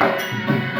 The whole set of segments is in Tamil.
என்னுடைய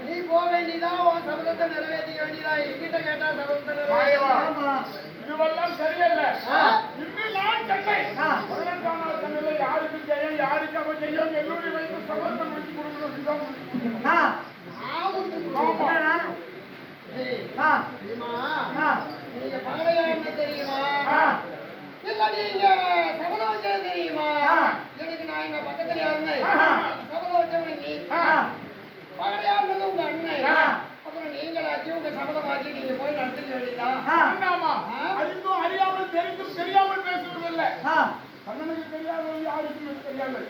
நீ போக வேண்டியதான் உன் சபதத்தை நிறைவேற்றிக்க வேண்டியதா? என்கிட்ட கேட்டா சபதத்தை. நிறைவேற்ற சரியல்ல. இன்று நான் சென்னை. பதினெட்டாம் நாள் சென்னையில யாருக்கு ஜெயம் யாருக்கு அவன் ஜெயம்? எல்லோரும் வைத்து சபதம் வச்சு கொடுக்கணும் தெரியுமா? எனக்கு நான் எங்க பக்கத்துல இருந்தேன் உங்க அண்ணன். அப்புறம் நீங்களாச்சு உங்க சபதம் ஆச்சு நீங்க போய் நடத்திக்க வேண்டியதா அல்ல கண்ணனுக்கு தெரியாதது யாருக்கும் தெரியாது.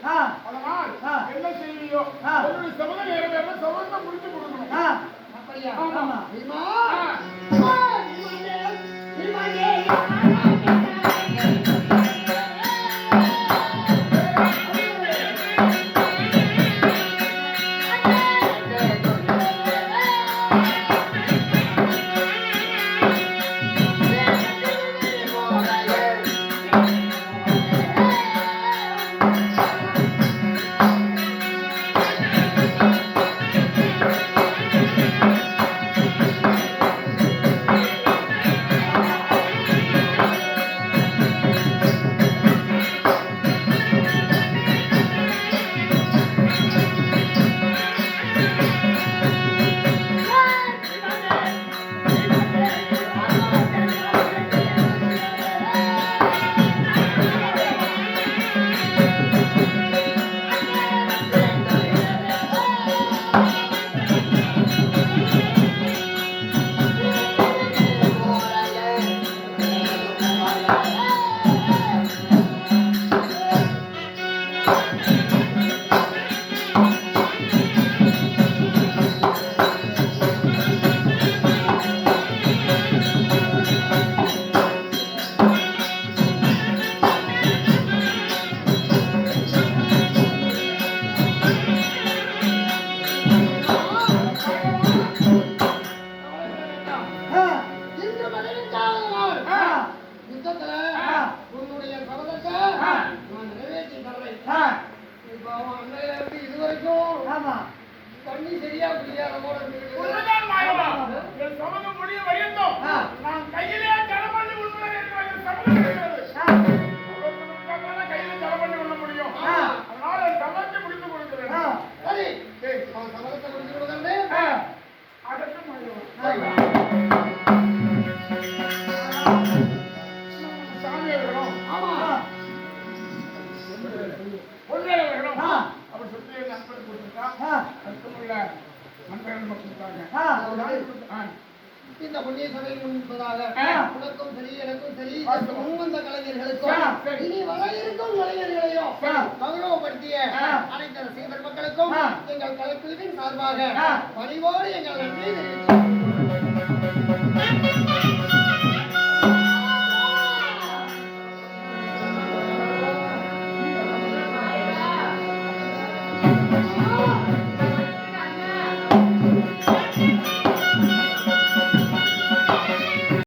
அதனால் என்ன செய்வியோ அவருடைய சமத நேரம் சமத்தை முடித்து கொடுக்கணும். அப்படியா? ஆமா. Yeah. புண்ணிய சபையில் முன்பதாக உனக்கும் சரி எனக்கும் சரி முன்வந்த கலைஞர்களுக்கும் இனி வர இருக்கும் கலைஞர்களையும் கௌரவப்படுத்திய அனைத்து அரசியல் மக்களுக்கும் எங்கள் கலைக்குழுவின் சார்பாக பணிவோடு எங்கள் நன்றியை தெரிவித்துள்ளோம்